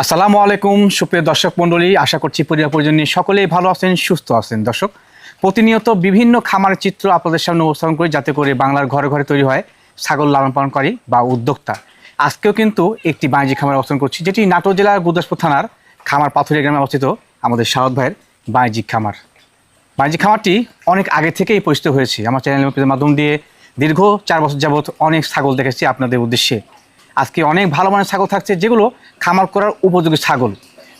আসসালামু আলাইকুম, সুপ্রিয় দর্শক মণ্ডলী, আশা করছি পরিবার পরিজন সকলেই ভালো আছেন, সুস্থ আছেন। দর্শক, প্রতিনিয়ত বিভিন্ন খামারের চিত্র আপনাদের সামনে উপস্থাপন করি, যাতে করে বাংলার ঘরে ঘরে তৈরি হয় ছাগল লালন পালনকারী বা উদ্যোক্তা। আজকেও কিন্তু একটি বাণিজ্যিক খামার অবস্থান করছি, যেটি নাটোর জেলার গুরদাসপুর থানার খামার পাথুরিয়া গ্রামে অবস্থিত আমাদের শারদ ভাইয়ের বাণিজ্যিক খামার। বাণিজ্যিক খামারটি অনেক আগে থেকেই পরিচিত হয়েছে। আমার চ্যানেলের মাধ্যম দিয়ে দীর্ঘ চার বছর যাবত অনেক ছাগল দেখেছি আপনাদের উদ্দেশ্যে। আজকে অনেক ভালো মানের ছাগল থাকছে, যেগুলো খামার করার উপযোগী ছাগল।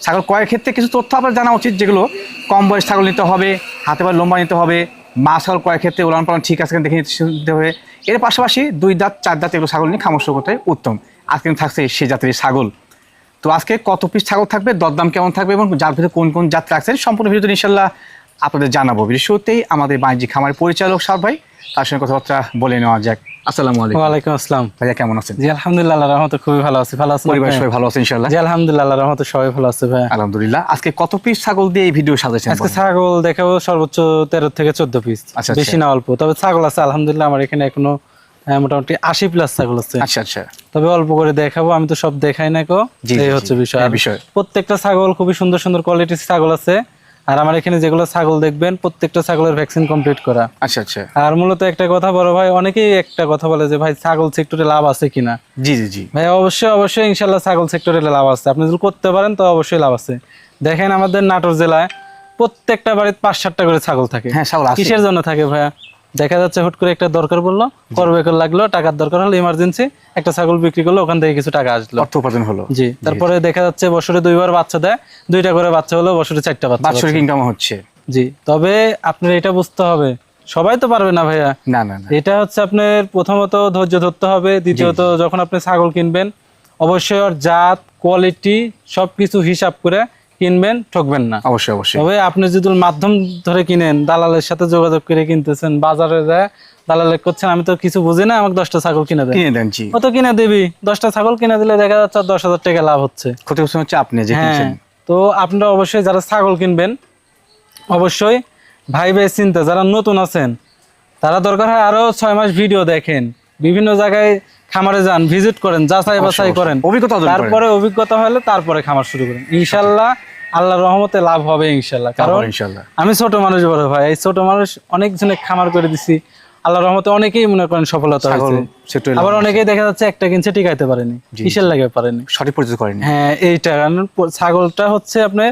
ছাগল ক্রয়ের ক্ষেত্রে কিছু তথ্য আপনার জানা উচিত, যেগুলো কম বয়স ছাগল নিতে হবে, হাতে পায়ে লম্বা নিতে হবে, মা ছাগল ক্রয়ের ক্ষেত্রে উলান পালন ঠিক আছে দেখে নিতে হবে। এর পাশাপাশি দুই দাঁত চার দাঁত এগুলো ছাগল নিয়ে খামার শুরু করতে উত্তম। আজকে থাকছে সে জাতের ছাগল। তো আজকে কত পিস ছাগল থাকবে, দরদাম কেমন থাকবে এবং যার ভিতরে কোন কোন জাত রাখছেন, সম্পূর্ণ ভিডিওতে ইনশাল্লাহ আপনাদের জানাব। শুরুতেই আমাদের বাণিজ্যিক খামারের পরিচালক সার ভাই, তার সঙ্গে কথাবার্তা বলে নেওয়া যাক। আসসালামু আলাইকুম। ওয়ালাইকুম আসসালাম। ভাইয়া কেমন আছেন? জি আলহামদুলিল্লাহ আল্লাহ রহমতে খুবই ভালো আছি। ভালো আছেন পরিবার সবাই ভালো আছে ইনশাল্লাহ জি আলহামদুলিল্লাহ আল্লাহ রহমতে সবাই ভালো আছে ভাই আলহামদুলিল্লাহ। আজকে কত পিস ছাগল দিয়ে এই ভিডিও সাজাচ্ছেন আজকে ছাগল দেখাবো সর্বোচ্চ তেরো থেকে চোদ্দ পিস আচ্ছা, বেশি না অল্প। তবে ছাগল আছে আলহামদুলিল্লাহ আমার এখানে এখনও মোটামুটি আশি প্লাস ছাগল আছে। আচ্ছা আচ্ছা। তবে অল্প করে দেখাবো আমি তো সব দেখাই না কো। এই হচ্ছে বিষয়। বিষয়। প্রত্যেকটা ছাগল খুবই সুন্দর সুন্দর কোয়ালিটির ছাগল আছে। আর আমার এখানে যেগুলো ছাগল দেখবেন প্রত্যেকটা ছাগলের ভ্যাকসিন কমপ্লিট করা। আচ্ছা আচ্ছা। আর মূলত একটা কথা বড় ভাই অনেকেই একটা কথা বলে যে ভাই ছাগল সেক্টরে লাভ আছে কিনা? জি জি জি। ভাই অবশ্যই অবশ্যই ইনশাল্লাহ ছাগল সেক্টরে লাভ আছে। আপনি যদি করতে পারেন তো অবশ্যই লাভ আছে। দেখেন আমাদের নাটোর জেলায় প্রত্যেকটা বাড়িতে পাঁচ সাতটা করে ছাগল থাকে। হ্যাঁ ছাগল কিসের জন্য থাকে ভাইয়া? দেখা যাচ্ছে হুট করে একটা দরকার পড়ল করবে করে লাগল টাকার দরকার হলো ইমার্জেন্সি একটা ছাগল বিক্রি করল ওখান থেকে কিছু টাকা আসলো। অর্থ উপার্জন হলো। জি তারপরে দেখা যাচ্ছে বছরে দুইবার বাচ্চা দেয় দুইটা করে বাচ্চা হলো বছরে চারটা বাচ্চা বাৎসরিক ইনকাম হচ্ছে। জি তবে আপনার এটা বুঝতে হবে সবাই তো পারবে না ভাইয়া। না না না। এটা হচ্ছে আপনার প্রথমত ধৈর্য ধরতে হবে দ্বিতীয়ত যখন আপনি ছাগল কিনবেন অবশ্যই ওর জাত কোয়ালিটি সবকিছু হিসাব করে কিনবেন ঠকবেন না। অবশ্যই অবশ্যই। তবে আপনি যদি মাধ্যম ধরে কিনেন দালালের সাথে যোগাযোগ করে কিনতেছেন বাজারে যায় দালালে করছেন আমি তো কিছু বুঝি না আমাকে দশটা ছাগল কিনে দেয় কিনে দেন জি। ও তো কিনে দিবি? দশটা ছাগল কিনে দিলে দেখা যাচ্ছে দশ হাজার টাকা লাভ হচ্ছে। ক্ষতিগ্রস্ত হচ্ছে আপনি যে হ্যাঁ কিনছেন তো আপনারা অবশ্যই যারা ছাগল কিনবেন অবশ্যই ভাই ভাই চিন্তা যারা নতুন আছেন তারা দরকার হয় আরও ছয় মাস ভিডিও দেখেন। বিভিন্ন জায়গায় খামারে যান ভিজিট করেন যাচাই বাছাই করেন। অভিজ্ঞতা তারপরে অভিজ্ঞতা হলে তারপরে খামার শুরু করেন। ইনশাল্লাহ আল্লাহর রহমতে লাভ হবে ইনশাল্লাহ কারণ আমি ছোট মানুষ বড় ভাই এই ছোট মানুষ অনেক জনে খামার করে দিছি। আল্লাহর রহমতে অনেকেই মনে করেন সফলতা হয়েছে। আবার অনেকেই দেখা যাচ্ছে একটা কিনছে টিকাইতে পারেনি। কিসের লাগে পারেনি? সঠিক পরিচিত করেনি। হ্যাঁ এইটা। কারণ ছাগলটা হচ্ছে আপনার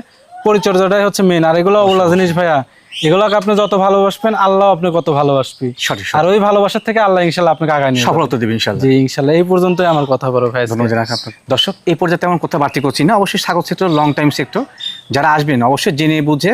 পরিচর্যাটাই হচ্ছে মেন আর এগুলো ওগুলা জিনিস ভাইয়া এগুলোকে আপনি যত ভালোবাসবেন আল্লাহ আপনি কত ভালোবাসবি। সঠিক আর ওই ভালোবাসার থেকে আল্লাহ ইনশাল্লাহ আপনাকে আগায় নিয়ে সফলতা দেবেন ইনশাল্লাহ জি ইনশাল্লাহ এই পর্যন্তই আমার কথা বড় ভাই। দর্শক এই পর্যায়ে তেমন কথা বাড়তি করছি না। অবশ্যই ছাগল সেক্টর লং টাইম সেক্টর যারা আসবেন অবশ্যই জেনে বুঝে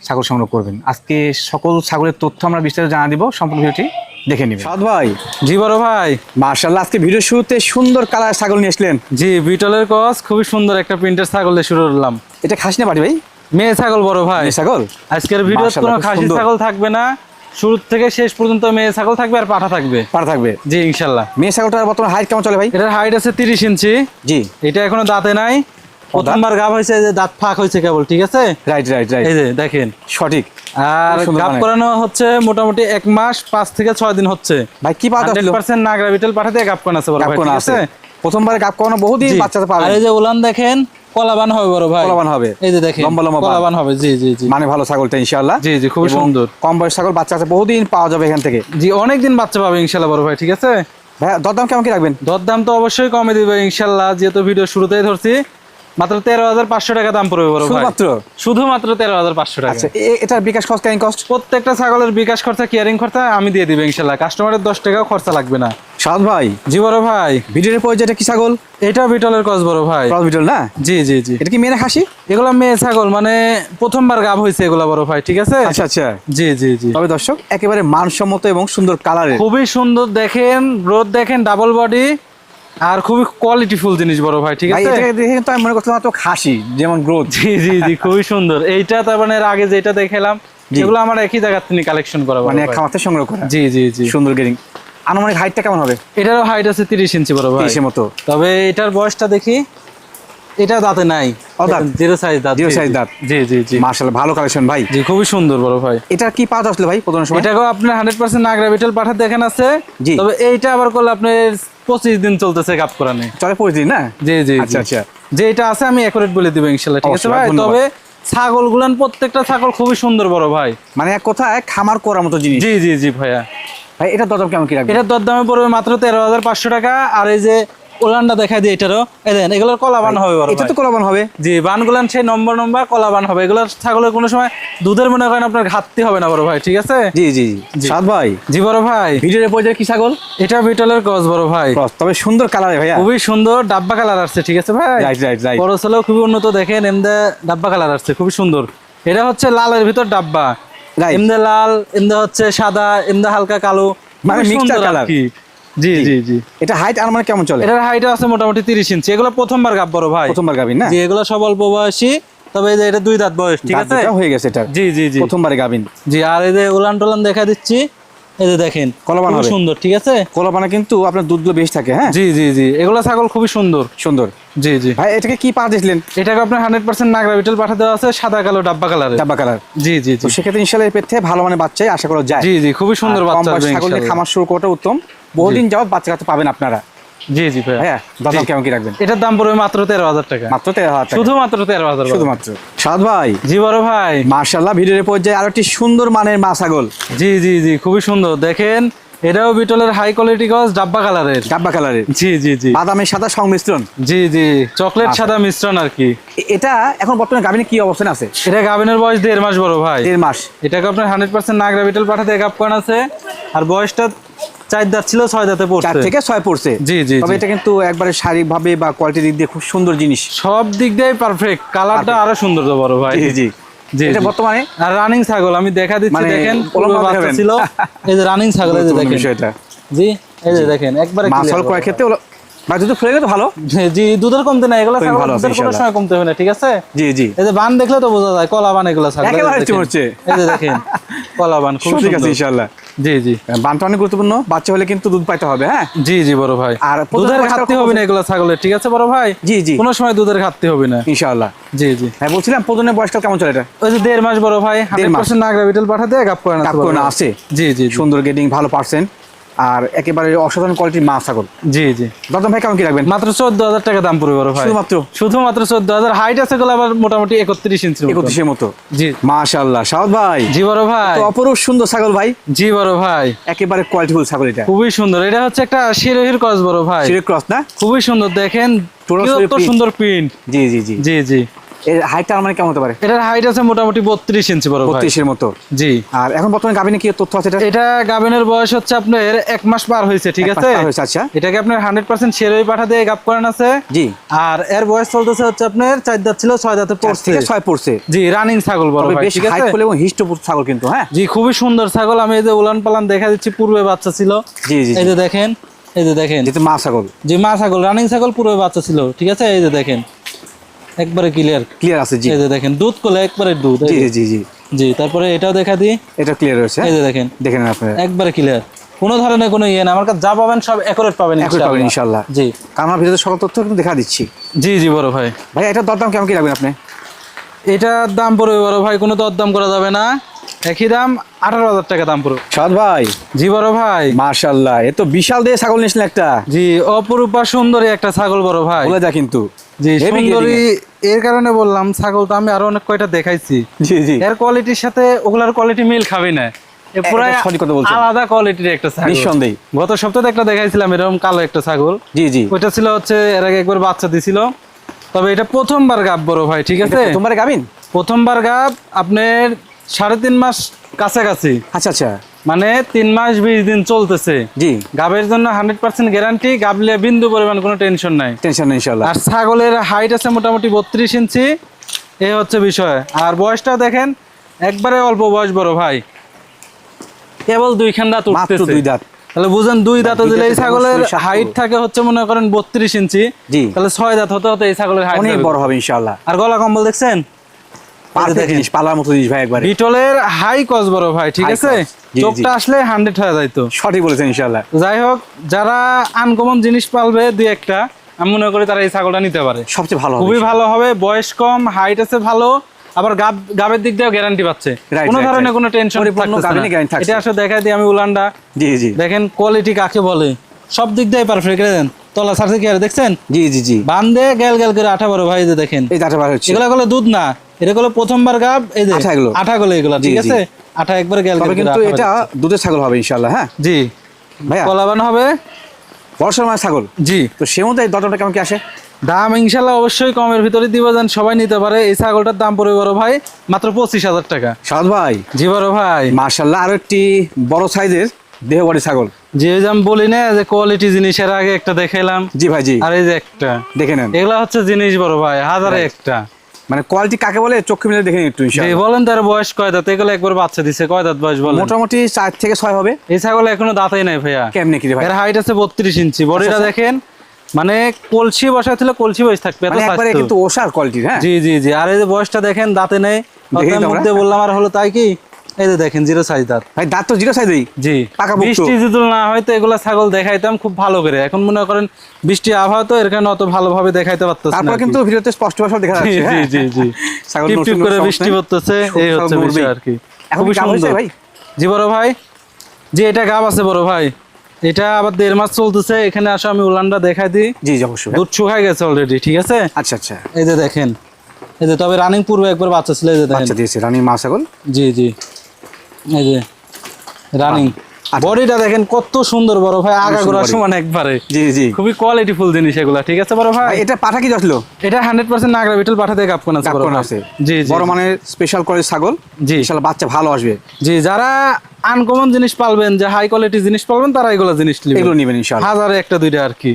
ছাগল সংগ্রহ করবেন। আজকে সকল ছাগলের তথ্য আমরা বিস্তারিত জানা দিব সম্পূর্ণ ভিডিওটি দেখে নেবেন। সাদ ভাই। জি বড় ভাই। মার্শাল্লাহ আজকে ভিডিও শুরুতে সুন্দর কালার ছাগল নিয়ে আসলেন। জি বিটলের কস খুবই সুন্দর একটা প্রিন্টের ছাগল দিয়ে শুরু করলাম। এটা খাসি না বাড়ি ভাই? মেয়ে ছাগল বড় ভাই। ছাগল? আজকের ভিডিও কোনো খাসি ছাগল থাকবে না। শুরু থেকে শেষ পর্যন্ত মেয়ে ছাগল থাকবে আর পাঠা থাকবে। পাঠা থাকবে। জি ইনশাল্লাহ। মেয়ে ছাগলটার বর্তমান হাইট কেমন চলে ভাই? এটার হাইট আছে তিরিশ ইঞ্চি। জি। এটা এখনও দাঁতে নাই। প্রথমবার গাব হয়েছে যে দাঁত ফাঁক হয়েছে কেবল ঠিক আছে? রাইট রাইট রাইট এই যে দেখেন। সঠিক। আর গাব মানে। করানো হচ্ছে মোটামুটি এক মাস পাঁচ থেকে ছয় দিন হচ্ছে। ভাই কি হান্ড্রেড পার্সেন্ট নাগরা বিটেল পাঠাতে গাব করানো আছে বড় ভাই, ঠিক আছে। প্রথমবার গাপ করানো বহুদিন জি। বাচ্চাটা আর পাবে এই যে উলান দেখেন কলাবান হবে বড় ভাই। কলাবান হবে। এই যে দেখেন লম্বা লম্বা কলাবান হবে। জি জি জি। মানে ভালো ছাগলটা ইনশাআল্লাহ। জি, জি, এবং সুন্দর। কম বয়স ছাগল বাচ্চা আছে বহুদিন পাওয়া যাবে এখান থেকে। জি অনেক দিন বাচ্চা পাবে ইনশাল্লাহ বড় ভাই ঠিক আছে? ভাই দরদাম কেমন কি রাখবেন? দরদাম তো অবশ্যই কমে দিবে ইনশাল্লাহ যেহেতু ভিডিও শুরুতেই ধরছি। মাত্র তেরো হাজার পাঁচশো টাকা দাম পড়বে বড় শুধুমাত্র? শুধুমাত্র তেরো হাজার পাঁচশো টাকা। আচ্ছা এটার বিকাশ ক্যারিং কস্ট প্রত্যেকটা ছাগলের বিকাশ খরচা কেয়ারিং খরচা আমি দিয়ে দিবে ইনশাল্লাহ। কাস্টমারের দশ টাকাও খরচা লাগবে না। সাদ ভাই। জি বড় ভাই। ভিডিওর পরে যেটা কি ছাগল? এটা বিটলের কস বড় ভাই। ক্রস ভিডিও না? জি জি জি। এটা কি মেয়ে খাসি? এগুলো মেয়ে ছাগল মানে প্রথমবার গাব হয়েছে এগুলা বড় ভাই ঠিক আছে? আচ্ছা আচ্ছা। জি জি জি। তবে দর্শক একেবারে মানসম্মত এবং সুন্দর কালারের খুবই সুন্দর দেখেন রোদ দেখেন ডাবল বডি আর খুবই কোয়ালিটিফুল জিনিস বড় ভাই ঠিক আছে? দেখে আমি মনে করছিলাম তো খাসি যেমন গ্রোথ জি জি জি খুবই সুন্দর। এইটা তার মানে আগে যেটা দেখালাম যেগুলো আমরা একই জায়গা থেকে কালেকশন করা মানে। খামাতে সংগ্রহ করা। জি জি জি। সুন্দর গেরিং আনুমানিক হাইটটা কেমন হবে? এটারও হাইট আছে তিরিশ ইঞ্চি বড় ভাই। তিরিশের মতো। তবে এটার বয়সটা দেখি এটা দাঁতে নাই। জিরো সাইজ দাঁত। Zero জি, দাঁত। জি জি জি। মার্শাল্লাহ ভালো কালেকশন ভাই। জি খুবই সুন্দর বড় ভাই। এটা কি পাওয়া আসলে ভাই প্রথম সময়? এটাকেও আপনার হান্ড্রেড পার্সেন্ট নাগরা বিটেল পাঠা দেখেন আছে। জি। তবে এইটা আবার করলে আপনার পঁচিশ দিন চলতেছে গাপ করানে। চলে পঁচিশ দিন না? জি জি আচ্ছা, আচ্ছা। যে এটা আছে আমি বলে দিব ইনশাল্লাহ ঠিক আছে ভাই? তবে ছাগল গুলান প্রত্যেকটা ছাগল খুবই সুন্দর বড় ভাই। মানে এক কথায় খামার করার মতো জিনিস। জি জি জি ভাইয়া। ভাই এটা দরদাম কেমন কি রাখবেন? এটার দরদামে পড়বে মাত্র তেরো হাজার পাঁচশো টাকা আর এই যে ওলানটা দেখা দিই এটারও। এই দেন এগুলোর কলা বান হবে এটা। তো কোলাবান হবে? জি বানগুলান সেই নম্বর নম্বর কলা বান হবে। ছাগলের কোনো সময় দুধের মনে করেন আপনার ঘাটতি হবে না বড় ভাই ঠিক আছে? জি জি জি। সাদ ভাই। জি বড় ভাই। ভিডিওর পর্যায়ে কি ছাগল? এটা বিটলের গজ বড় ভাই। তবে সুন্দর কালারে ভাইয়া। খুবই সুন্দর ডাব্বা কালার আসছে ঠিক আছে ভাই? রাইট রাইট রাইট বড় ছেলেও খুবই উন্নত দেখেন এমদে ডাব্বা কালার আসছে খুবই সুন্দর। এটা হচ্ছে লালের ভিতর ডাব্বা. এমদে লাল এমদে হচ্ছে সাদা এমদে হালকা কালো। মানে খুবই mixture জি জি। জি এটা হাইট আর মানে কেমন চলে? এটার হাইট আছে মোটামুটি তিরিশ ইঞ্চি এগুলো প্রথমবার গাব বড় ভাই। প্রথমবার গাবিন না? জি এগুলো সব অল্প বয়সী তবে এই যে এটা দুই দাঁত বয়স ঠিক আছে? হয়ে গেছে এটা জি জি জি। প্রথমবারে গাবিন। জি আর এই যে উলান টলান দেখা দিচ্ছি এই যে দেখেন কলাবান হবে। সুন্দর ঠিক আছে? কোলাবানে কিন্তু আপনার দুধগুলো বেশি থাকে হ্যাঁ? জি জি জি। এগুলো ছাগল খুবই সুন্দর। সুন্দর। জি জি। ভাই এটাকে কি পা দিয়েছিলেন? এটাকে আপনার হান্ড্রেড পার্সেন্ট নাগরা বিটেল পাঠা দেওয়া আছে সাদা কালো ডাব্বা কালারের ডাব্বা কালার জি জি তো সেক্ষেত্রে ইনশাল্লাহ এর পেট থেকে ভালো মানে বাচ্চাই আশা করা যায়। জি জি খুবই সুন্দর বাচ্চা ছাগল খামার শুরু করাটা উত্তম। বহুদিন যাবত বাচ্চা কাছে পাবেন আপনারা। জি জি ভাই হ্যাঁ দাদা কেমন কি রাখবেন? এটার দাম পড়বে মাত্র তেরো হাজার টাকা। মাত্র তেরো হাজার শুধুমাত্র তেরো হাজার শুধুমাত্র। সাদ ভাই। জি বড় ভাই। মার্শাল্লাহ ভিডিওর পর্যায়ে আরও একটি সুন্দর মানের মা ছাগল। জি জি জি খুবই সুন্দর। দেখেন এটাও বিটলের হাই কোয়ালিটি গজ ডাব্বা কালারের ডাব্বা কালারের জি জি জি। বাদামের সাদা সংমিশ্রণ। জি জি চকলেট আচ্ছা। সাদা মিশ্রণ আর কি। এটা এখন বর্তমানে গাভিনে কি অবস্থান আছে? এটা গাভিনের বয়স দেড় মাস বড় ভাই। দেড় মাস। এটাকে আপনার হান্ড্রেড পার্সেন্ট নাগরা বিটল পাঠাতে করান আছে। আর বয়সটা চার দাঁত ছিল ছয় দাঁতে চার পড়ছে থেকে ছয় পড়ছে। জি, জি, তবে এটা কিন্তু একবারে শারীরিক ভাবে বা কোয়ালিটি দিক দিয়ে খুব সুন্দর জিনিস। সব দিক দিয়ে পারফেক্ট কালারটা আরও সুন্দর তো বড় ভাই। জি জি। এটা বর্তমানে? আর রানিং ছাগল আমি দেখা দিচ্ছি মানে দেখেন। ছিল। এই যে রানিং ছাগল এই যে দেখেন। বিষয়টা। জি এই যে দেখেন একবারে মাসল ভাই। ক্ষেত্রে বা যদি ফুলে গেলে ভালো? জি দুধের কমতে না এগুলো খুবই ছাগল ভালো আছে, দুধের কোনো সময় কমতে হবে না ঠিক আছে? জি জি। এই যে বান দেখলে তো বোঝা যায় কলা বান এগুলো ছাগল। একেবারে হচ্ছে। এই যে দেখেন কলা বান খুব ঠিক আছে সুন্দর। জি জি। বানটা অনেক গুরুত্বপূর্ণ বাচ্চা হলে কিন্তু দুধ পাইতে হবে হ্যাঁ? জি জি বড় ভাই। আর দুধের ঘাটতি হবে না এগুলো ছাগলের ঠিক আছে বড় ভাই? জি জি। কোনো সময় দুধের ঘাটতি হবে না। ইনশাআল্লাহ। জি জি। হ্যাঁ বলছিলাম প্রজনের বয়সটা কেমন চলে এটা? ওই যে দেড় মাস বড় ভাই হান্ড্রেড মাস। পার্সেন্ট নাগরা বিটেল পাঠাতে গাপ করে না কাপ করে না আছে। জি জি সুন্দর গেডিং ভালো পার্সেন্ট আর একেবারে অসাধারণ কোয়ালিটির মাছ ছাগল। জি জি। দরদাম ভাই কেমন কি রাখবেন? মাত্র চোদ্দ হাজার টাকা দাম পড়বে বড় ভাই। শুধুমাত্র? শুধুমাত্র চোদ্দ হাজার হাইট আছে গুলো আবার মোটামুটি একত্রিশ ইঞ্চি একত্রিশের মতো? জি। মাশাআল্লাহ সাউদ ভাই। জি বড় ভাই। অপরূপ সুন্দর ছাগল ভাই। জি বড় ভাই। একেবারে কোয়ালিটিফুল ছাগল এটা। খুবই সুন্দর। এটা হচ্ছে একটা শিরোহির ক্রস বড় ভাই। সিরে ক্রস না? খুবই সুন্দর দেখেন। সুন্দর প্রিন্ট জি জি জি। জি জি। এর হাইটটা মানে কেমন হতে পারে? এটার হাইট আছে মোটামুটি বত্রিশ ইঞ্চি বড় বত্রিশের মতো। জি। আর এখন বর্তমানে গাভিনে কি তথ্য আছে এটা? এটা বয়স হচ্ছে আপনার এক মাস পার হয়েছে ঠিক আছে? আচ্ছা। এটাকে আপনার হান্ড্রেড পার্সেন্ট সেরোই পাঠা দিয়ে গাপ করান আছে। জি। আর এর বয়স চলতেছে হচ্ছে আপনার চার দাঁত ছিল ছয় দাঁতে পড়ছে। ছয় পড়ছে। জি রানিং ছাগল বড় ভাই ঠিক আছে? এবং হিষ্টপুর ছাগল কিন্তু হ্যাঁ? জি খুবই সুন্দর ছাগল। আমি এই যে উলান পালান দেখা দিচ্ছি পূর্বে বাচ্চা ছিল। জি জি এই যে দেখেন এই যে দেখেন। মা ছাগল। যে মা ছাগল রানিং ছাগল পূর্বে বাচ্চা ছিল ঠিক আছে? এই যে দেখেন। একবারে ক্লিয়ার ক্লিয়ার আছে জি। এই যে দেখেন দুধ কোলে একবারে দুধ জি জি জি জি। তারপরে এটাও দেখা দিই। এটা ক্লিয়ার হয়েছে। এই যে দেখেন। দেখেন আপনারা। একবারে ক্লিয়ার কোনো ধরনের কোনো ইয়ে না। আমার কাছে যা পাবেন সব একরেট পাবেন পাবেন ইনশাআল্লাহ। ইনশাল্লাহ জি। আমার ভিডিওতে সকল তথ্য কিন্তু দেখা দিচ্ছি। জি জি বড় ভাই। ভাই এটা দরদাম কেমন কি লাগবে আপনি? এটার দাম পড়বে বড় ভাই কোনো দরদাম করা যাবে না। একই দাম আঠারো হাজার টাকা দাম পড়বে সাদ ভাই। জি বড় ভাই। মাশাআল্লাহ এ তো বিশাল দিয়ে ছাগল একটা। জি অপরূপা সুন্দরী একটা ছাগল বড় ভাই। বলে যা কিন্তু। জি সুন্দরী এর কারণে বললাম ছাগল তো আমি আরও অনেক কয়টা দেখাইছি। জি জি। এর কোয়ালিটির সাথে ওগুলার কোয়ালিটি মিল খাবে না। আলাদা কোয়ালিটির একটা ছাগল। নিঃসন্দেহে। গত সপ্তাহে একটা দেখাইছিলাম এরকম কালো একটা ছাগল। জি জি। ওইটা ছিল হচ্ছে এর আগে একবার বাচ্চা দিছিল। তবে এটা প্রথমবার গাব বড় ভাই ঠিক আছে? গাবিন? প্রথমবার গাব আপনার সাড়ে তিন মাস কাছাকাছি। আচ্ছা আচ্ছা। মানে তিন মাস বিশ দিন চলতেছে। জি। গাবের জন্য হান্ড্রেড পার্সেন্ট গ্যারান্টি গাবলে বিন্দু পরিমাণ কোনো টেনশন নাই। টেনশন নেই আর ছাগলের হাইট আছে মোটামুটি বত্রিশ ইঞ্চি এই হচ্ছে বিষয়। আর বয়সটা দেখেন একবারে অল্প বয়স বড় ভাই। কেবল দুইখান দাঁত উঠতেছে। দুই দাঁত। তাহলে বুঝেন দুই দাঁত দিলে এই ছাগলের হাইট। থাকে হচ্ছে মনে করেন বত্রিশ ইঞ্চি। জি। তাহলে ছয় দাঁত হতে হতে এই ছাগলের হাইট অনেক বড় হবে ইনশাআল্লাহ। আর গলা কম্বল দেখছেন? পারফেক্ট জিনিস পালার মতো জিনিস ভাই একবারে। বিটলের হাই কস বড় ভাই ঠিক আছে? cost, জি, জি। চোখটা আসলে হান্ড্রেড হয়ে যাইতো সঠিক বলেছেন ইনশাআল্লাহ। যাই হোক যারা আনকমন জিনিস পালবে দুই একটা আমি মনে করি তারা এই ছাগলটা নিতে পারে। সবচেয়ে ভালো খুবই ভালো হবে বয়স কম হাইট আছে ভালো আবার গাব গাবের দিক দিয়েও গ্যারান্টি পাচ্ছে। কোনো right, ধরনের কোনো টেনশন। এটা আসলে দেখাই দিই আমি উলানটা। জি জি। দেখেন কোয়ালিটি কাকে বলে? সব দিক দিয়ে পারফেক্ট দেন। তলা ছাড়ছে কি আর দেখছেন? জি জি জি। বান্ধে গেল গেল করে আঠা বড় ভাই যে দেখেন। এই দাঁটা বার হচ্ছে। এগুলা গুলো দুধ না এটা গুলো প্রথমবার গাব এই যে আঠা এগুলো। আঠা গুলো এগুলা ঠিক। আছে? আঠা একবার গেল কিন্তু এটা দুধের ছাগল হবে হ্যাঁ? জি। ভাইয়া। কলাবান হবে। বর্ষার ছাগল। জি। তো সে এই দরদামটা কেমন কি আসে? দাম ইনশাল্লাহ অবশ্যই কমের ভিতরে দিব যেন সবাই নিতে পারে। এই ছাগলটার দাম পড়বে বড় ভাই মাত্র পঁচিশ হাজার টাকা। সাদ ভাই। জি বড় ভাই। মার্শাল্লাহ আরও একটি বড় সাইজের দেহ বড়ি ছাগল? যে আমি বলি না যে কোয়ালিটি জিনিসের আগে একটা দেখাইলাম। জি ভাই জি। আর এই যে একটা। দেখে নেন। এগুলা হচ্ছে জিনিস বড় ভাই হাজারে একটা। মানে কোয়ালিটি কাকে বলে? চোখে মিলে দেখে একটু বলেন তার বয়স কয় দাঁত? এগুলো একবার বাচ্চা দিছে কয় দাঁত বয়স বলেন? মোটামুটি চার থেকে ছয় হবে। এই ছাগল এখনও দাঁতাই নাই ভাইয়া। কেমনে কি ভাই? এর হাইট আছে বত্রিশ ইঞ্চি। আচ্ছা, বডিটা দেখেন মানে কলসি বসায় ছিল কলসি বয়স থাকবে এত মানে একবারে কিন্তু ওষার কোয়ালিটির হ্যাঁ? জি জি জি। আর এই যে বয়সটা দেখেন দাঁতে নেই। মধ্যে বললাম আর হলো তাই কি? এই যে দেখেন জিরো সাইজ দাঁত। ভাই দাঁত তো জিরো সাইজই জি। পাকাপোক্ত। বৃষ্টি যদি না হয় তো এগুলা ছাগল দেখাইতাম খুব ভালো করে। এখন মনে করেন বৃষ্টি আবহাওয়া তো এর কারণে অত ভালোভাবে দেখাইতে পারতেছে না তারপর কিন্তু ভিডিওতে স্পষ্ট ভাষা দেখা যাচ্ছে জি হ্যাঁ? জি জি। ছাগল টিপ করে বৃষ্টি পড়তেছে এই হচ্ছে বিষয় আর কি। হয়েছে সুন্দর। ভাই? জি বড় ভাই। জি এটা গাব আছে বড় ভাই। এটা আবার দেড় মাস চলতেছে এখানে আসো আমি উলানটা দেখাই দিই। জি জি অবশ্যই। দুধ শুকাই গেছে অলরেডি ঠিক আছে? আচ্ছা আচ্ছা। এই যে দেখেন এই যে তবে রানিং পূর্বে একবার বাচ্চা ছিল এই যে দেখেন। বাচ্চা দিয়েছে রানী মা ছাগল? জি জি। এই যে রানিং বডিটা দেখেন কত সুন্দর বড় ভাই আগা গোড়া সমান একবারে। জি জি। খুবই কোয়ালিটি ফুল জিনিস এগুলা ঠিক আছে বড় ভাই? এটা পাঠা কি আসলো এটা হান্ড্রেড পার্সেন্ট নাগরা বিটল পাঠাতে কাপকন আছে ভাই। আছে। জি জি। বড় মানের স্পেশাল করে ছাগল। জি। ইনশাআল্লাহ বাচ্চা ভালো আসবে। জি যারা আনকমন জিনিস পালবেন যে হাই কোয়ালিটি জিনিস পালবেন তারা এগুলো জিনিস নেবেন। এগুলো নেবেন ইনশাআল্লাহ হাজারে একটা দুইটা আর কি।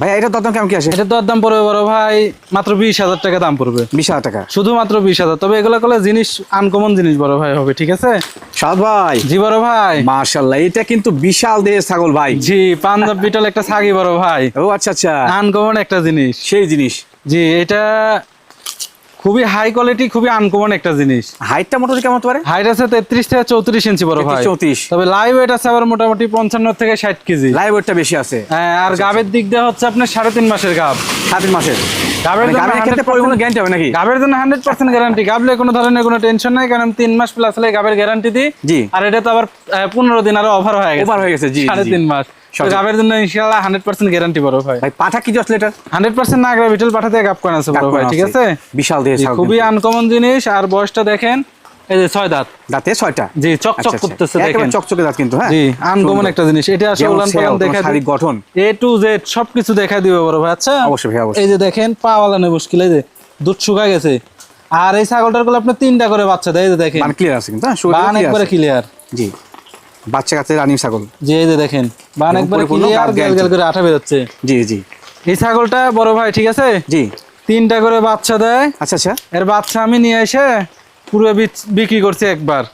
ভাই এটা দরদাম কেমন কি আসে? এটা পড়বে বড় ভাই মাত্র বিশ হাজার টাকা দাম পড়বে। বিশ হাজার টাকা? শুধুমাত্র বিশ হাজার। তবে এগুলো করলে জিনিস আনকমন জিনিস বড় ভাই হবে ঠিক আছে? সাদ ভাই। জি বড় ভাই। মার্শাল্লাহ এটা কিন্তু বিশাল দেশ ছাগল ভাই। জি পাঞ্জাব বিটল একটা ছাগি বড় ভাই। ও আচ্ছা আচ্ছা। আনকমন একটা জিনিস। সেই জিনিস। জি এটা খুবই হাই কোয়ালিটি খুবই আনকমন একটা জিনিস। হাইটটা মোটামুটি কেমন পারে? হাইট আছে তেত্রিশ থেকে চৌত্রিশ ইঞ্চি বড় ভাই। 34 তবে লাইভ ওয়েট আছে আবার মোটামুটি পঞ্চান্ন থেকে ষাট কেজি। লাইভ ওয়েটটা বেশি আছে। হ্যাঁ, আর গাবের দিক দিয়ে হচ্ছে আপনার সাড়ে তিন মাসের গাব। সাত তিন মাসের। গাবের মানে জন্য ক্ষেত্রে 100% পরিপূর্ণ গ্যারান্টি হবে নাকি? গাবের জন্য হান্ড্রেড পার্সেন্ট গ্যারান্টি গাবলে কোনো ধরনের কোনো টেনশন নাই কারণ তিন মাস প্লাস হলে গাবের গ্যারান্টি দিই। জি। আর এটা তো আবার পনেরো দিন আরও ওভার হয়ে গেছে। Over হয়ে গেছে, জি, সাড়ে জি। তিন মাস। তো সঠিক। গাবের জন্য হান্ড্রেড পার্সেন্ট গ্যারান্টি বড় ভাই। ভাই পাঠা কি নাগরা বিটেল পাঠাতে করা আছে বড় ভাই ঠিক আছে? বিশাল ছাগল খুবই আনকমন জিনিস আর বয়সটা দেখেন এই যে ছয় দাঁত। দাঁতে ছয়টা? জি আচ্ছা, চকচক আচ্ছা। করতেছে দেখেন। চকচকে দাঁত কিন্তু হ্যাঁ? জি আনকমন একটা জিনিস। এটা আসলে উলান পালান দেখা শারীরিক গঠন? এ টু জেড সবকিছু দেখা দিবে বড় ভাই আচ্ছা? অবশ্যই ভাই অবশ্যই। এই যে দেখেন পা ওয়ালানো মুশকিল এই যে দুধ শুকা গেছে। আর এই ছাগলটারগুলো আপনি তিনটা করে বাচ্চা দেয় দেখেন। মানে ক্লিয়ার আছে কিন্তু হ্যাঁ। ক্লিয়ার জি। বাচ্চা কাছে রানী ছাগল। যে এই যে দেখেন। বান একবারে ক্লিয়ার গেল গেল করে আঠা বেরোচ্ছে। জি জি। এই ছাগলটা বড় ভাই ঠিক আছে? জি। তিনটা করে বাচ্চা দেয়। আচ্ছা আচ্ছা। এর বাচ্চা আমি নিয়ে এসে পুরো বিক্রি করছি একবার।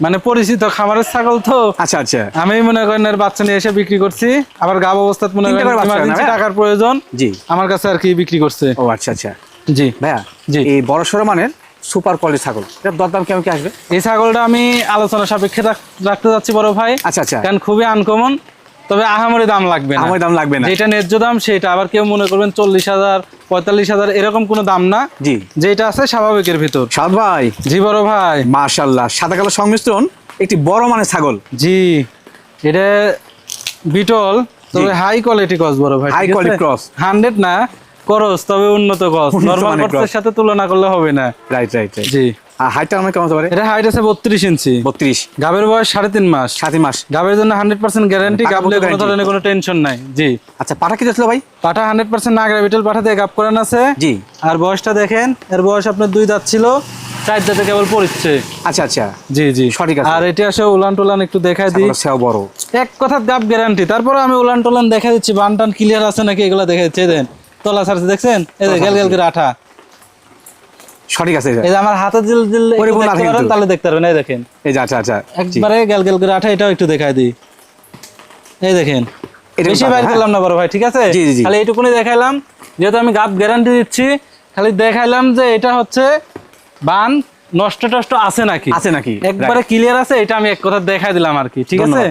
মানে পরিচিত খামারের ছাগল তো। আচ্ছা আচ্ছা। আমি মনে করেন এর বাচ্চা নিয়ে এসে বিক্রি করছি। আবার গাব অবস্থাত মনে করেন? টাকার প্রয়োজন। জি। আমার কাছে আর কি বিক্রি করছে। ও আচ্ছা আচ্ছা। জি। ভাইয়া জি। এই বড় সড়ো মানের সুপার কোয়ালিটি ছাগল। এটার দরদাম কেমন কি আসবে? এই ছাগলটা আমি আলোচনা সাপেক্ষে রাখতে যাচ্ছি বড় ভাই। আচ্ছা আচ্ছা। কারণ খুবই আনকমন তবে আহামরি দাম লাগবে না। দাম লাগবে না। যেটা ন্যায্য দাম সেটা আবার কেউ মনে করবেন চল্লিশ হাজার পঁয়তাল্লিশ হাজার এরকম কোনো দাম না। জি। যেটা আছে স্বাভাবিকের ভিতর। সাদ ভাই। জি বড় ভাই। মাশাল্লাহ সাদা কালো সংমিশ্রণ একটি বড় মানের ছাগল। জি। এটা বিটল তবে হাই কোয়ালিটি ক্রস বড় ভাই হাই কোয়ালিটি cross। হান্ড্রেড না তবে উন্নত নর্মাল। সাথে তুলনা করলে হবে না। রাইট রাইট রাইট জি। আর হাইটটা আমার কেমন পারে? এটা হাইট আছে বত্রিশ ইঞ্চি। বত্রিশ। গাবের বয়স সাড়ে তিন মাস। সাথে মাস। গাবের জন্য হান্ড্রেড পার্সেন্ট গ্যারান্টি গাবলে কোনো ধরনের কোনো টেনশন নাই। জি। আচ্ছা পাঠা কি যাচ্ছিল ভাই? পাঠা হান্ড্রেড পার্সেন্ট নাগরা বিটেল পাঠা দিয়ে গাব করান আছে। জি। আর বয়সটা দেখেন এর বয়স আপনার দুই দাঁত ছিল চার দাঁতে কেবল পড়ছে। আচ্ছা আচ্ছা। জি জি। সঠিক আছে। আর এটা আসে উলান টুলান একটু দেখা দিই। সেও বড়। এক কথা গাব গ্যারান্টি তারপরে আমি উলান টুলান দেখা দিচ্ছি বান টান ক্লিয়ার আছে নাকি এগুলো দেখা দিচ্ছি দেন। তলা সারছে দেখছেন? এই যে গেল গেল করে আঠা। সঠিক আছে এই যে। আমার হাতে দিল দিল পরিপূর্ণ আঠা কিন্তু। তাহলে দেখতে পারবেন এই দেখেন। এই যে আচ্ছা আচ্ছা একবারে গেল গেল করে আঠা এটাও একটু দেখাই দিই। এই দেখেন। বেশি বাইর করলাম না বড় ভাই ঠিক আছে। খালি এইটুকুনি দেখাইলাম যেহেতু আমি গাব গ্যারান্টি দিচ্ছি খালি দেখাইলাম যে এটা হচ্ছে বান নষ্ট টষ্ট আছে নাকি? আছে নাকি? একবারে ক্লিয়ার আছে এটা আমি এক কথা দেখাই দিলাম আর কি ঠিক আছে?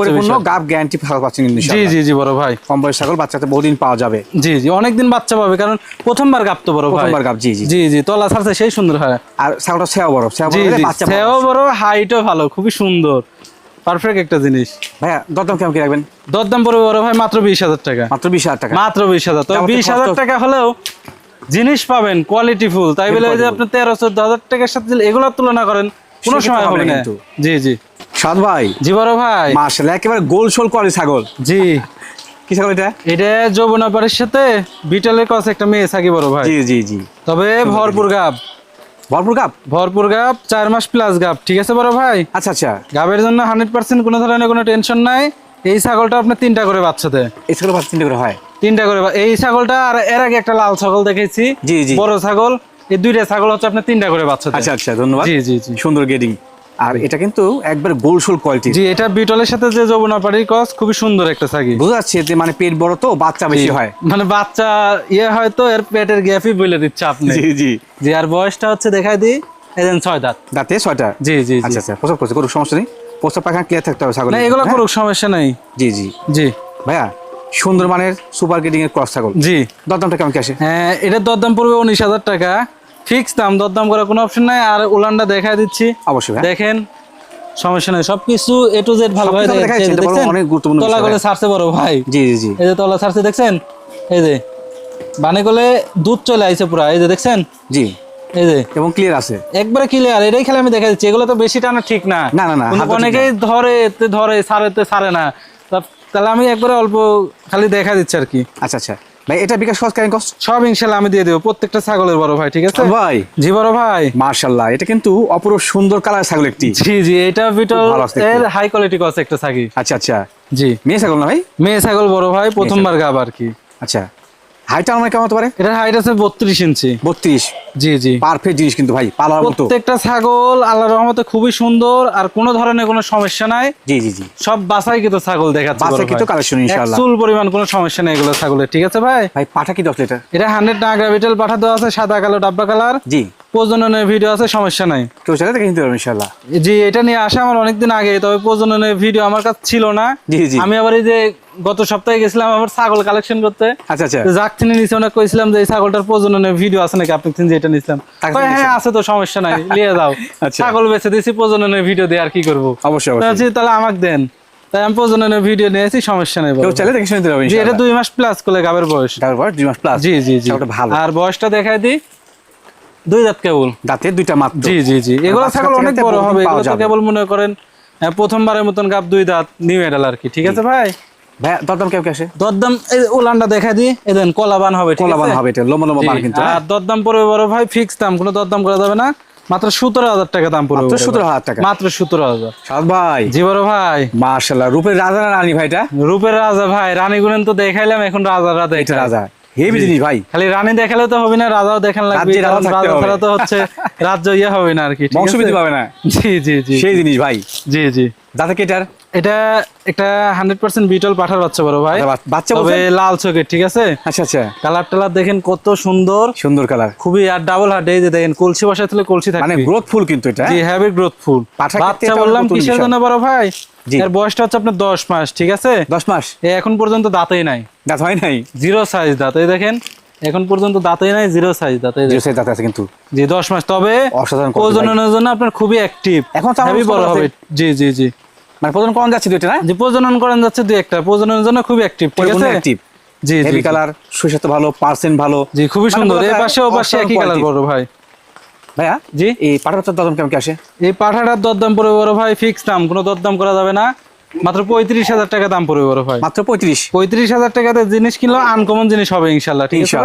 পরিপূর্ণ গাব গ্যারান্টি পাচ্ছেন জি জি জি বড় ভাই। কম বয়স ছাগল বাচ্চাতে বহুদিন পাওয়া যাবে। জি জি অনেকদিন বাচ্চা পাবে কারণ প্রথমবার গাপ তো বড় ভাই। প্রথমবার গাব, জি, জি। জি জি তলা ছাড়ছে সেই সুন্দর হয়। আর ছাগলটা সেও বড় সেও বড় বাচ্চা সেও বড়। বড় হাইটও ভালো খুবই সুন্দর। পারফেক্ট একটা জিনিস। ভাইয়া দরদাম কেমন কি রাখবেন? দরদাম পড়বে বড় ভাই মাত্র বিশ হাজার টাকা। মাত্র বিশ হাজার টাকা। মাত্র বিশ হাজার। তো বিশ হাজার টাকা হলেও জিনিস পাবেন কোয়ালিটি ফুল তাই বলে যে আপনি তেরো চোদ্দ হাজার টাকার সাথে এগুলোর তুলনা করেন কোনো সময় হবে না। জি জি। সাদ ভাই। জি বড় ভাই। মার্শাল একেবারে গোল শোল করে ছাগল। জি। কি ছাগল এটা? এটা যৌবনাপাড়ির সাথে বিটালের কাছে একটা মেয়ে থাকি বড় ভাই। জি জি জি। তবে ভরপুর গাব। ভরপুর কাপ ভরপুর গাব চার মাস প্লাস গাব। ঠিক আছে বড় ভাই? আচ্ছা আচ্ছা। গাবের জন্য হান্ড্রেড পার্সেন্ট কোনো ধরনের কোনো টেনশন নাই। এই ছাগলটা আপনার তিনটা করে বাচ্চাতে। এই ছাগল তিনটে করে হয়? তিনটা করে এই ছাগলটা আর এর আগে একটা লাল ছাগল দেখেছি। জি, জি। বড় ছাগল। এই দুইটা ছাগল হচ্ছে আপনার তিনটা করে বাচ্চাতে আচ্ছা আচ্ছা ধন্যবাদ। জি জি জি। সুন্দর গেডিং আর এটা কিন্তু একবার গোল শোল কোয়ালিটি জি এটা বিটলের সাথে যে খুবই সুন্দর একটা ছাগি। বোঝা যাচ্ছে যে মানে পেট বড় তো বাচ্চা বেশি হয়। মানে বাচ্চা ইয়ে হয়তো এর পেটের গ্যাপই বলে দিচ্ছে আপনি। জি জি। জি আর বয়সটা হচ্ছে দেখাই দিই এদিন ছয় দাঁত। দাঁতে ছয়টা? জি জি আচ্ছা আচ্ছা প্রসব করছে কোনো সমস্যা নেই। প্রসব পায়খানা ক্লিয়ার থাকতে হবে ছাগল না এগুলো করুক সমস্যা নেই। জি জি। জি। ভাইয়া সুন্দর মানের সুপার গেডিং এর ক্রস ছাগল। জি। দরদামটা কেমন কি আসে? হ্যাঁ এটার দরদাম পড়বে উনিশ হাজার টাকা। ফিক্স দাম দরদাম করার কোনো অপশন নাই। আর উলানটা দেখা দিচ্ছি। অবশ্যই দেখেন সমস্যা নাই। সবকিছু এ টু জেড ভালো ভাই সবকিছু আমরা দেখাচ্ছি, এটা বরং অনেক গুরুত্বপূর্ণ তলা গলে ছাড়ছে বড় ভাই। জি জি জি। এই যে তলা ছাড়ছে দেখছেন? এই যে বানে গলে দুধ চলে আইছে পুরা। এই যে দেখছেন? জি। এই যে এবং ক্লিয়ার আছে। একবারে ক্লিয়ার এটাই খেলে আমি দেখা দিচ্ছি। এগুলো তো বেশি টানা ঠিক না। না, না, অনেকেই ধরে ধরে ছাড়ে তে ছাড়ে না। তা- তাহলে আমি একবারে অল্প খালি দেখা দিচ্ছি আর কি। আচ্ছা আচ্ছা। ভাই এটা বিকাশ খরচ কষ্ট সব ইনশাল্লাহ আমি দিয়ে দেবো। প্রত্যেকটা ছাগলের বড় ভাই ঠিক আছে? ভাই। জি বড় ভাই। মার্শাল্লাহ এটা কিন্তু অপরূপ সুন্দর কালার ছাগল একটি। জি জি এটা বিটল এর হাই কোয়ালিটি কস একটা ছাগি আচ্ছা আচ্ছা। জি। মেয়ে ছাগল না ভাই? মেয়ে ছাগল বড় ভাই প্রথমবার গাব আর কি। আচ্ছা। আমার কেমন হতে পারে? এটার হাইট আছে বত্রিশ ইঞ্চি। বত্রিশ? জি জি। পারফেক্ট জিনিস কিন্তু ভাই পালার মতো। প্রত্যেকটা ছাগল আল্লাহ রহমতে খুবই সুন্দর আর কোনো ধরনের কোনো সমস্যা নাই। জি জি জি। সব বাসাই কিন্তু ছাগল দেখাচ্ছে বড় বাছাইকৃত ভাই। ইনশাআল্লাহ। একচুল পরিমাণ কোনো সমস্যা নেই এগুলো ছাগলের ঠিক আছে ভাই? ভাই পাঠা কি লিটার এটা? পাঠা দেওয়া আছে সাদা কালো ডাব্বা কালার জি। প্রজননের ভিডিও আছে সমস্যা নাই। কেউ দেখে নিতে জি এটা নিয়ে আসা আমার অনেকদিন আগে তবে প্রজননের ভিডিও আমার কাছে ছিল না। জি, জি। আমি আবার এই যে গত সপ্তাহে গেছিলাম আবার ছাগল কালেকশন করতে। আচ্ছা আচ্ছা। যাক তিনি নিচে ওনাকে কইছিলাম যে এই ছাগলটার প্রজননের ভিডিও আছে নাকি? আপনি তিনি যেটা নিছিলাম হ্যাঁ আছে তো সমস্যা নাই নিয়ে যাও। আচ্ছা। ছাগল বেঁচে দিয়েছি প্রজননের ভিডিও দিয়ে আর কি করব? অবশ্যই অবশ্যই। তাহলে আমাকে দেন। তাই আমি প্রজননের ভিডিও নিয়েছি সমস্যা নেই কেউ চাইলে দেখে শুনে নিতে এটা দুই মাস প্লাস করলে গাবের বয়স। দুই মাস প্লাস জি জি জি। ছাগলটা ভালো। আর বয়সটা দেখাই দিই। দুই দাঁত কেবল। দাঁতে দুইটা মাত্র। জি জি জি। এগুলো বাচ্চা ছাগল অনেক বড় হবে এগুলো তো কেবল মনে করেন প্রথমবারের মতন গাব দুই দাঁত নিউ এডাল আর কি ঠিক আছে ভাই? ভাই দরদাম কেমন কি আসে? দরদাম এই উলানটা দেখা দিই এদেন কলাবান হবে কলাবান হবে এটা লম্বা লম্বা মান কিন্তু হ্যাঁ? আর দরদাম পড়বে বড় ভাই ফিক্স দাম কোনো দরদাম করা যাবে না মাত্র সতেরো হাজার টাকা দাম পড়বে মাত্র ভাই। 17,000 টাকা। মাত্র সতেরো হাজার। সাদ ভাই। জি বড় ভাই। মার্শাল্লাহ রূপের রাজা না রানী ভাইটা রূপের রাজা ভাই রানী গুণেন তো দেখাইলাম এখন রাজা রাজা এটা রাজা। হেভি জিনিস ভাই। খালি রানী দেখালে তো হবে না রাজাও দেখান লাগবে রাজা হবে। ছাড়া তো হচ্ছে রাজ্য ইয়ে হবে না আর কি ঠিক পাবে না। জি জি জি। সেই জিনিস ভাই। জি জি। দাঁতে কেটার এটা একটা হান্ড্রেড পার্সেন্ট বিটল পাঠার বাচ্চা বড় ভাই। আচ্ছা, বাচ্চা তবে লাল চোখের ঠিক আছে? আচ্ছা আচ্ছা। কালার টালার দেখেন কত সুন্দর। সুন্দর কালার খুবই আর ডাবল হার্ড এই যে দেখেন কলসি বসায় তুলে কলসি মানে গ্রোথ ফুল কিন্তু এটা জি হ্যাভি গ্রোথ ফুল বাচ্চা বললাম কিসের জন্য বড় ভাই? এর বয়সটা হচ্ছে আপনার দশ মাস ঠিক আছে? দশ মাস? এখন পর্যন্ত দাঁতেই নাই। দাঁত হয় নাই? জিরো সাইজ দাঁত এই দেখেন। এখন পর্যন্ত দাঁতেই নাই জিরো সাইজ দাঁত এই জিরো সাইজ দাঁত আছে কিন্তু। জি দশ মাস। তবে অসাধারণ quality জন্য আপনার খুবই অ্যাক্টিভ এখন তো বড় হবে। জি জি জি। মানে প্রথম কোন যাচ্ছে দুইটা না? যে প্রজনন যাচ্ছে দুই একটা। প্রজননের জন্য খুবই অ্যাক্টিভ ঠিক আছে? active। জি জি হেভি কালার সুস্বাস্থ্য ভালো পার্সেন্ট ভালো। জি খুবই মানে সুন্দর। এই পাশে ও পাশে একই কালার বড় ভাই। ভাইয়া জি? এই পাঠার দরদাম কেমন কি আসে? এই পাঠাটার দরদাম পড়বে বড় ভাই ফিক্স দাম। কোনো দরদাম করা যাবে না। মাত্র পঁয়ত্রিশ হাজার টাকা দাম পড়বে বড় ভাই। মাত্র পঁয়ত্রিশ? পঁয়ত্রিশ হাজার টাকাতে জিনিস কিনলো আনকমন জিনিস হবে ইনশাল্লাহ ঠিক আছে